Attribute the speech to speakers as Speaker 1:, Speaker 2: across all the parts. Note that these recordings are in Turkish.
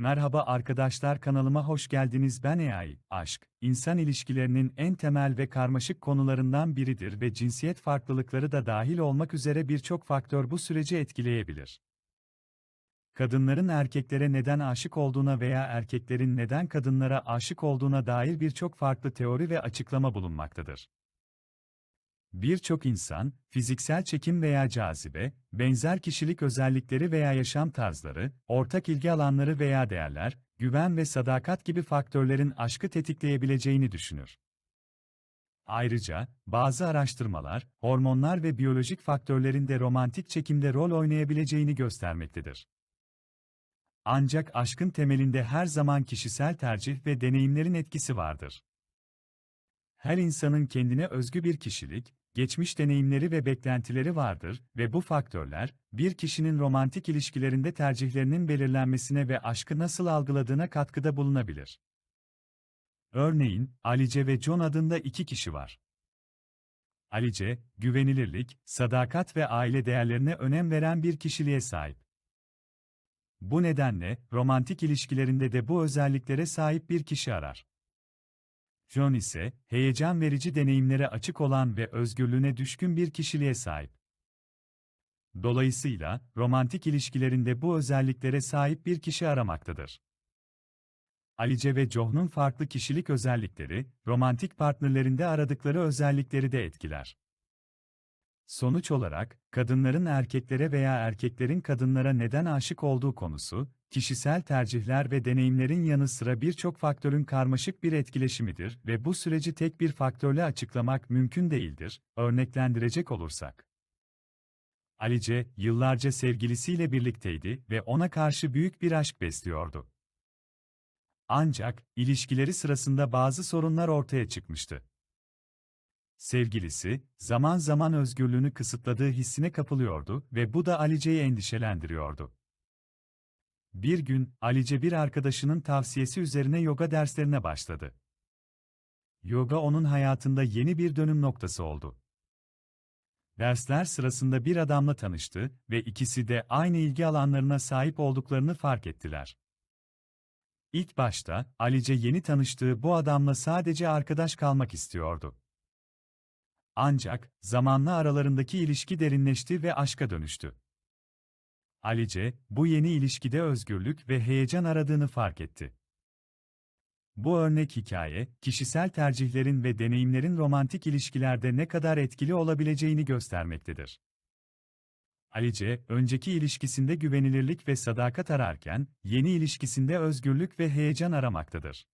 Speaker 1: Merhaba arkadaşlar kanalıma hoş geldiniz ben AI. Aşk, insan ilişkilerinin en temel ve karmaşık konularından biridir ve cinsiyet farklılıkları da dahil olmak üzere birçok faktör bu süreci etkileyebilir. Kadınların erkeklere neden aşık olduğuna veya erkeklerin neden kadınlara aşık olduğuna dair birçok farklı teori ve açıklama bulunmaktadır. Birçok insan, fiziksel çekim veya cazibe, benzer kişilik özellikleri veya yaşam tarzları, ortak ilgi alanları veya değerler, güven ve sadakat gibi faktörlerin aşkı tetikleyebileceğini düşünür. Ayrıca, bazı araştırmalar, hormonlar ve biyolojik faktörlerin de romantik çekimde rol oynayabileceğini göstermektedir. Ancak aşkın temelinde her zaman kişisel tercih ve deneyimlerin etkisi vardır. Her insanın kendine özgü bir kişilik, geçmiş deneyimleri ve beklentileri vardır ve bu faktörler, bir kişinin romantik ilişkilerinde tercihlerinin belirlenmesine ve aşkı nasıl algıladığına katkıda bulunabilir. Örneğin, Alice ve John adında iki kişi var. Alice, güvenilirlik, sadakat ve aile değerlerine önem veren bir kişiliğe sahip. Bu nedenle, romantik ilişkilerinde de bu özelliklere sahip bir kişi arar. John ise, heyecan verici deneyimlere açık olan ve özgürlüğüne düşkün bir kişiliğe sahip. Dolayısıyla, romantik ilişkilerinde bu özelliklere sahip bir kişi aramaktadır. Alice ve John'un farklı kişilik özellikleri, romantik partnerlerinde aradıkları özellikleri de etkiler. Sonuç olarak, kadınların erkeklere veya erkeklerin kadınlara neden aşık olduğu konusu, kişisel tercihler ve deneyimlerin yanı sıra birçok faktörün karmaşık bir etkileşimidir ve bu süreci tek bir faktörle açıklamak mümkün değildir, örneklendirecek olursak. Alice, yıllarca sevgilisiyle birlikteydi ve ona karşı büyük bir aşk besliyordu. Ancak, ilişkileri sırasında bazı sorunlar ortaya çıkmıştı. Sevgilisi, zaman zaman özgürlüğünü kısıtladığı hissine kapılıyordu ve bu da Alice'yi endişelendiriyordu. Bir gün, Alice bir arkadaşının tavsiyesi üzerine yoga derslerine başladı. Yoga onun hayatında yeni bir dönüm noktası oldu. Dersler sırasında bir adamla tanıştı ve ikisi de aynı ilgi alanlarına sahip olduklarını fark ettiler. İlk başta, Alice yeni tanıştığı bu adamla sadece arkadaş kalmak istiyordu. Ancak, zamanla aralarındaki ilişki derinleşti ve aşka dönüştü. Alice, bu yeni ilişkide özgürlük ve heyecan aradığını fark etti. Bu örnek hikaye, kişisel tercihlerin ve deneyimlerin romantik ilişkilerde ne kadar etkili olabileceğini göstermektedir. Alice, önceki ilişkisinde güvenilirlik ve sadakat ararken, yeni ilişkisinde özgürlük ve heyecan aramaktadır.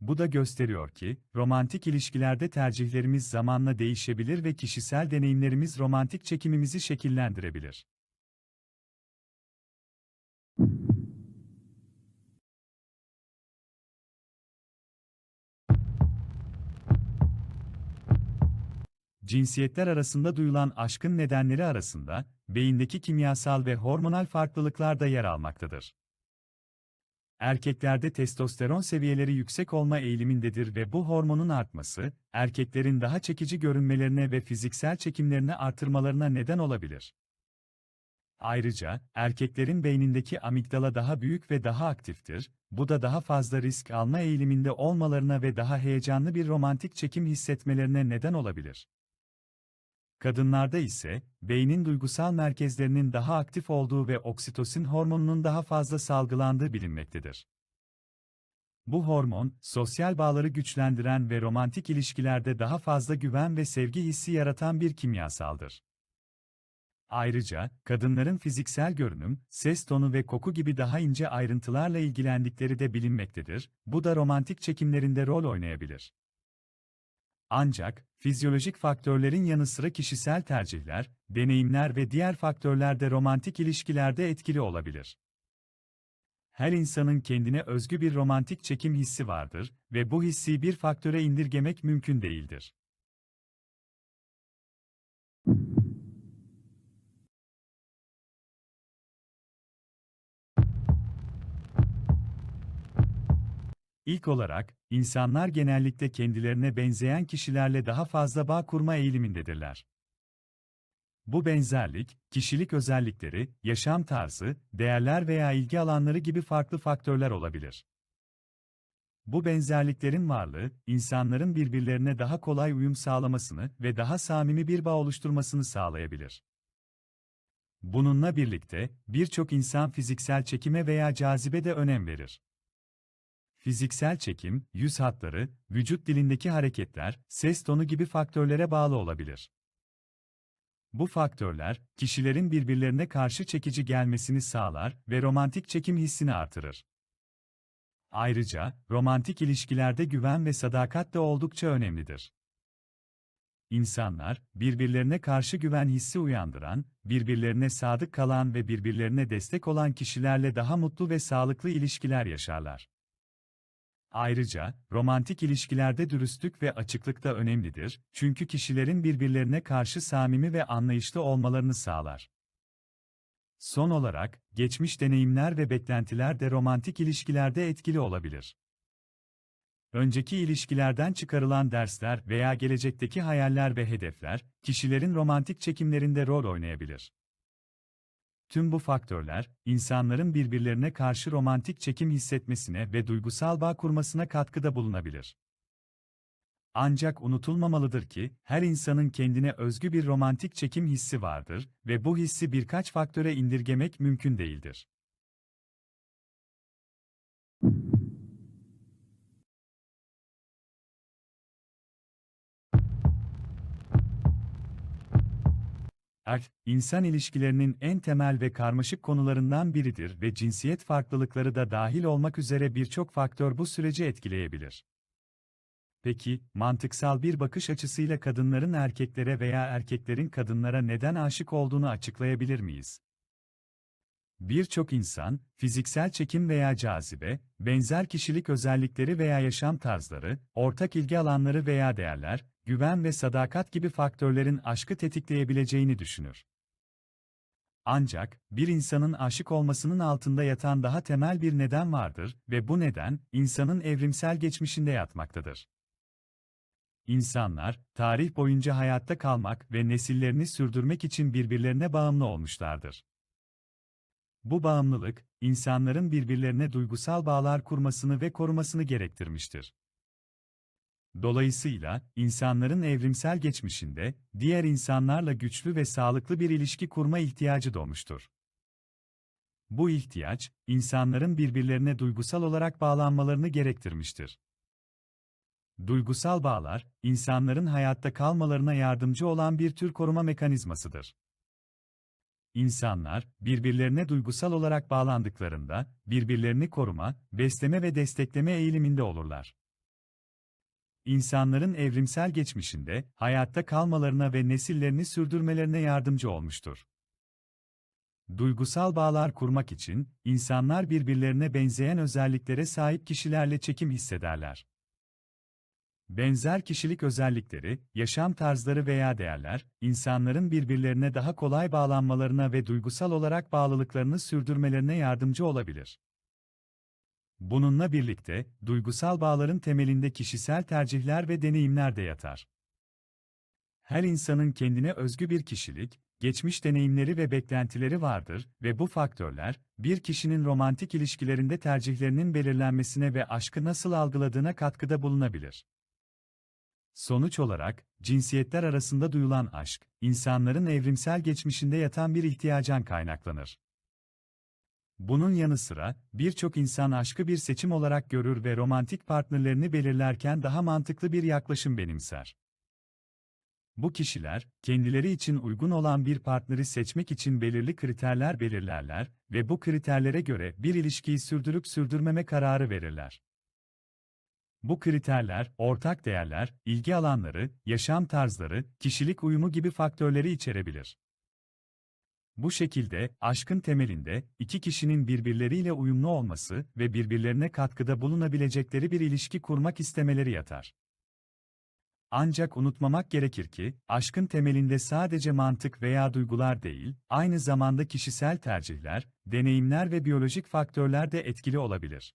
Speaker 1: Bu da gösteriyor ki, romantik ilişkilerde tercihlerimiz zamanla değişebilir ve kişisel deneyimlerimiz romantik çekimimizi şekillendirebilir. Cinsiyetler arasında duyulan aşkın nedenleri arasında, beyindeki kimyasal ve hormonal farklılıklar da yer almaktadır. Erkeklerde testosteron seviyeleri yüksek olma eğilimindedir ve bu hormonun artması, erkeklerin daha çekici görünmelerine ve fiziksel çekimlerini artırmalarına neden olabilir. Ayrıca, erkeklerin beynindeki amigdala daha büyük ve daha aktiftir, bu da daha fazla risk alma eğiliminde olmalarına ve daha heyecanlı bir romantik çekim hissetmelerine neden olabilir. Kadınlarda ise, beynin duygusal merkezlerinin daha aktif olduğu ve oksitosin hormonunun daha fazla salgılandığı bilinmektedir. Bu hormon, sosyal bağları güçlendiren ve romantik ilişkilerde daha fazla güven ve sevgi hissi yaratan bir kimyasaldır. Ayrıca, kadınların fiziksel görünüm, ses tonu ve koku gibi daha ince ayrıntılarla ilgilendikleri de bilinmektedir, bu da romantik çekimlerinde rol oynayabilir. Ancak, fizyolojik faktörlerin yanı sıra kişisel tercihler, deneyimler ve diğer faktörler de romantik ilişkilerde etkili olabilir. Her insanın kendine özgü bir romantik çekim hissi vardır ve bu hissi bir faktöre indirgemek mümkün değildir. İlk olarak, insanlar genellikle kendilerine benzeyen kişilerle daha fazla bağ kurma eğilimindedirler. Bu benzerlik, kişilik özellikleri, yaşam tarzı, değerler veya ilgi alanları gibi farklı faktörler olabilir. Bu benzerliklerin varlığı, insanların birbirlerine daha kolay uyum sağlamasını ve daha samimi bir bağ oluşturmasını sağlayabilir. Bununla birlikte, birçok insan fiziksel çekime veya cazibe de önem verir. Fiziksel çekim, yüz hatları, vücut dilindeki hareketler, ses tonu gibi faktörlere bağlı olabilir. Bu faktörler, kişilerin birbirlerine karşı çekici gelmesini sağlar ve romantik çekim hissini artırır. Ayrıca, romantik ilişkilerde güven ve sadakat de oldukça önemlidir. İnsanlar, birbirlerine karşı güven hissi uyandıran, birbirlerine sadık kalan ve birbirlerine destek olan kişilerle daha mutlu ve sağlıklı ilişkiler yaşarlar. Ayrıca, romantik ilişkilerde dürüstlük ve açıklık da önemlidir, çünkü kişilerin birbirlerine karşı samimi ve anlayışlı olmalarını sağlar. Son olarak, geçmiş deneyimler ve beklentiler de romantik ilişkilerde etkili olabilir. Önceki ilişkilerden çıkarılan dersler veya gelecekteki hayaller ve hedefler, kişilerin romantik çekimlerinde rol oynayabilir. Tüm bu faktörler, insanların birbirlerine karşı romantik çekim hissetmesine ve duygusal bağ kurmasına katkıda bulunabilir. Ancak unutulmamalıdır ki, her insanın kendine özgü bir romantik çekim hissi vardır ve bu hissi birkaç faktöre indirgemek mümkün değildir. Aşk, insan ilişkilerinin en temel ve karmaşık konularından biridir ve cinsiyet farklılıkları da dahil olmak üzere birçok faktör bu süreci etkileyebilir. Peki, mantıksal bir bakış açısıyla kadınların erkeklere veya erkeklerin kadınlara neden aşık olduğunu açıklayabilir miyiz? Birçok insan, fiziksel çekim veya cazibe, benzer kişilik özellikleri veya yaşam tarzları, ortak ilgi alanları veya değerler, güven ve sadakat gibi faktörlerin aşkı tetikleyebileceğini düşünür. Ancak, bir insanın aşık olmasının altında yatan daha temel bir neden vardır ve bu neden, insanın evrimsel geçmişinde yatmaktadır. İnsanlar, tarih boyunca hayatta kalmak ve nesillerini sürdürmek için birbirlerine bağımlı olmuşlardır. Bu bağımlılık, insanların birbirlerine duygusal bağlar kurmasını ve korumasını gerektirmiştir. Dolayısıyla, insanların evrimsel geçmişinde, diğer insanlarla güçlü ve sağlıklı bir ilişki kurma ihtiyacı doğmuştur. Bu ihtiyaç, insanların birbirlerine duygusal olarak bağlanmalarını gerektirmiştir. Duygusal bağlar, insanların hayatta kalmalarına yardımcı olan bir tür koruma mekanizmasıdır. İnsanlar, birbirlerine duygusal olarak bağlandıklarında, birbirlerini koruma, besleme ve destekleme eğiliminde olurlar. İnsanların evrimsel geçmişinde, hayatta kalmalarına ve nesillerini sürdürmelerine yardımcı olmuştur. Duygusal bağlar kurmak için, insanlar birbirlerine benzeyen özelliklere sahip kişilerle çekim hissederler. Benzer kişilik özellikleri, yaşam tarzları veya değerler, insanların birbirlerine daha kolay bağlanmalarına ve duygusal olarak bağlılıklarını sürdürmelerine yardımcı olabilir. Bununla birlikte, duygusal bağların temelinde kişisel tercihler ve deneyimler de yatar. Her insanın kendine özgü bir kişilik, geçmiş deneyimleri ve beklentileri vardır ve bu faktörler, bir kişinin romantik ilişkilerinde tercihlerinin belirlenmesine ve aşkı nasıl algıladığına katkıda bulunabilir. Sonuç olarak, cinsiyetler arasında duyulan aşk, insanların evrimsel geçmişinde yatan bir ihtiyacan kaynaklanır. Bunun yanı sıra, birçok insan aşkı bir seçim olarak görür ve romantik partnerlerini belirlerken daha mantıklı bir yaklaşım benimser. Bu kişiler, kendileri için uygun olan bir partneri seçmek için belirli kriterler belirlerler ve bu kriterlere göre bir ilişkiyi sürdürüp sürdürmeme kararı verirler. Bu kriterler, ortak değerler, ilgi alanları, yaşam tarzları, kişilik uyumu gibi faktörleri içerebilir. Bu şekilde, aşkın temelinde, iki kişinin birbirleriyle uyumlu olması ve birbirlerine katkıda bulunabilecekleri bir ilişki kurmak istemeleri yatar. Ancak unutmamak gerekir ki, aşkın temelinde sadece mantık veya duygular değil, aynı zamanda kişisel tercihler, deneyimler ve biyolojik faktörler de etkili olabilir.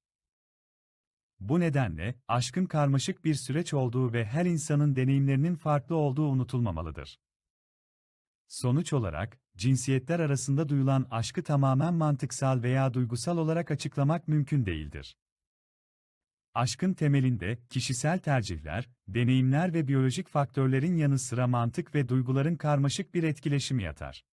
Speaker 1: Bu nedenle, aşkın karmaşık bir süreç olduğu ve her insanın deneyimlerinin farklı olduğu unutulmamalıdır. Sonuç olarak, cinsiyetler arasında duyulan aşkı tamamen mantıksal veya duygusal olarak açıklamak mümkün değildir. Aşkın temelinde kişisel tercihler, deneyimler ve biyolojik faktörlerin yanı sıra mantık ve duyguların karmaşık bir etkileşimi yatar.